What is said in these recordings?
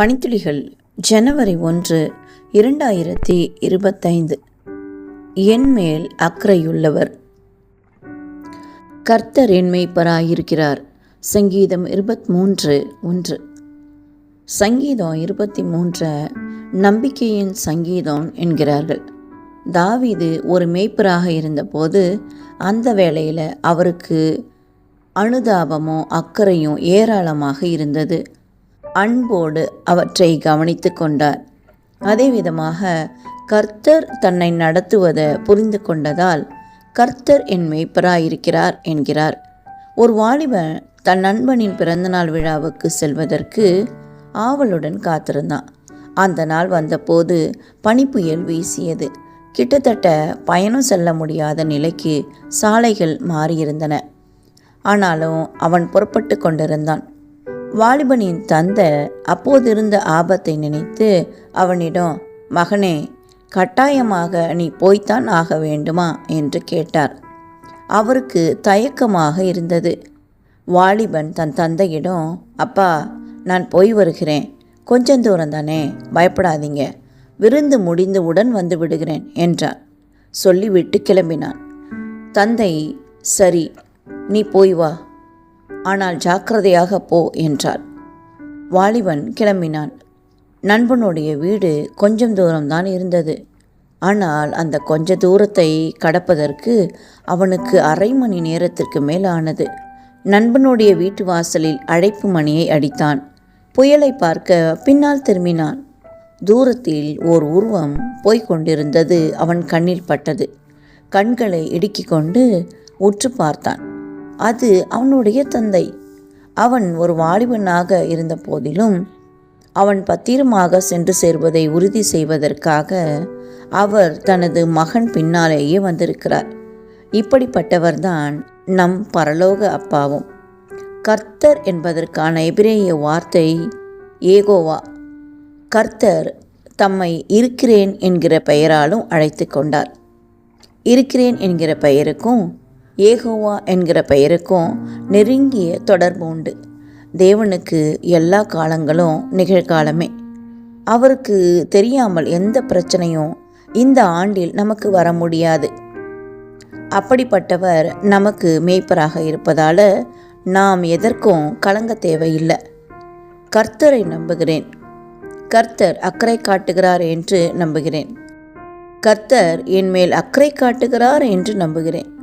பனித்துளிகள் ஜனவரி ஒன்று இரண்டாயிரத்தி இருபத்தைந்து. என் மேல் அக்கறையுள்ளவர். கர்த்தர் என் மேய்ப்பராயிருக்கிறார். சங்கீதம் இருபத்மூன்று ஒன்று. சங்கீதம் இருபத்தி மூன்று நம்பிக்கையின் சங்கீதம் என்கிறார்கள். தாவீது ஒரு மேய்ப்பராக இருந்தபோது அந்த வேளையில் அவருக்கு அனுதாபமும் அக்கறையும் ஏராளமாக இருந்தது. அன்போடு அவற்றை கவனித்து கொண்டார். அதே விதமாக கர்த்தர் தன்னை நடத்துவதை புரிந்து கொண்டதால் கர்த்தர் என் மெய்ப்பராயிருக்கிறார் என்கிறார். ஒரு வாலிபன் தன் நண்பனின் பிறந்தநாள் விழாவுக்கு செல்வதற்கு ஆவலுடன் காத்திருந்தான். அந்த நாள் வந்தபோது பனிப்புயல் வீசியது. கிட்டத்தட்ட பயணம் செல்ல முடியாத நிலைக்கு சாலைகள் மாறியிருந்தன. ஆனாலும் அவன் புறப்பட்டு கொண்டிருந்தான். வாலிபனின் தந்தை அப்போதிருந்த ஆபத்தை நினைத்து அவனிடம் மகனே கட்டாயமாக நீ போய்த்தான் ஆக வேண்டுமா? என்று கேட்டார். அவருக்கு தயக்கமாக இருந்தது. வாலிபன் தன் தந்தையிடம் அப்பா நான் போய் வருகிறேன். கொஞ்சம் தூரம் தானே பயப்படாதீங்க. விருந்து முடிந்தவுடன் வந்து விடுகிறேன் என்றார். சொல்லிவிட்டு கிளம்பினான். தந்தை சரி நீ போய் வா. ஆனால் ஜாக்கிரதையாக போ என்றார். வாலிபன் கிளம்பினான். நண்பனுடைய வீடு கொஞ்சம் தூரம்தான் இருந்தது. ஆனால் அந்த கொஞ்ச தூரத்தை கடப்பதற்கு அவனுக்கு அரை மணி நேரத்திற்கு மேல் ஆனது. நண்பனுடைய வீட்டு வாசலில் அழைப்பு மணியை அடித்தான். புயலை பார்க்க பின்னால் திரும்பினான். தூரத்தில் ஓர் உருவம் போய்க் கொண்டிருந்தது அவன் கண்ணில் பட்டது. கண்களை இடுக்கிக் கொண்டு உற்று பார்த்தான். அது அவனுடைய தந்தை. அவன் ஒரு வாலிபனாக இருந்த போதிலும் அவன் பத்திரமாக சென்று சேர்வதை உறுதி செய்வதற்காக அவர் தனது மகன் பின்னாலேயே வந்திருக்கிறார். இப்படிப்பட்டவர்தான் நம் பரலோக அப்பாவும். கர்த்தர் என்பதற்கான எபிரேய வார்த்தை ஏகோவா. கர்த்தர் தம்மை இருக்கிறேன் என்கிற பெயராலும் அழைத்து கொண்டார். இருக்கிறேன் என்கிற பெயருக்கும் ஏகோவா என்கிற பெயருக்கும் நெருங்கிய தொடர்பு உண்டு. தேவனுக்கு எல்லா காலங்களும் நிகழ்காலமே. அவருக்கு தெரியாமல் எந்த பிரச்சனையும் இந்த ஆண்டில் நமக்கு வர முடியாது. அப்படிப்பட்டவர் நமக்கு மேய்ப்பராக இருப்பதால் நாம் எதற்கும் கலங்க தேவையில்லை. கர்த்தரை நம்புகிறேன். கர்த்தர் அக்கறை காட்டுகிறார் என்று நம்புகிறேன். கர்த்தர் என் மேல் அக்கறை காட்டுகிறார் என்று நம்புகிறேன்.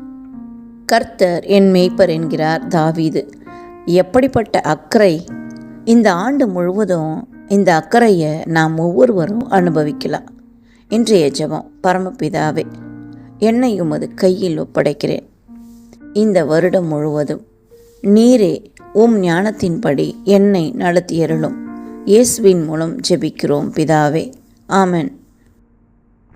கர்த்தர் என் மேய்ப்பர் என்கிறார் தாவீது. எப்படிப்பட்ட அக்கறை? இந்த ஆண்டு முழுவதும் இந்த அக்கறையை நாம் ஒவ்வொருவரும் அனுபவிக்கலாம். இன்றைய ஜெபம் பரமபிதாவே என்னை உமது கையில் ஒப்படைக்கிறேன். இந்த வருடம் முழுவதும் நீரே உம் ஞானத்தின்படி என்னை நடத்தியருளும். இயேசுவின் மூலம் ஜெபிக்கிறோம் பிதாவே. ஆமன்.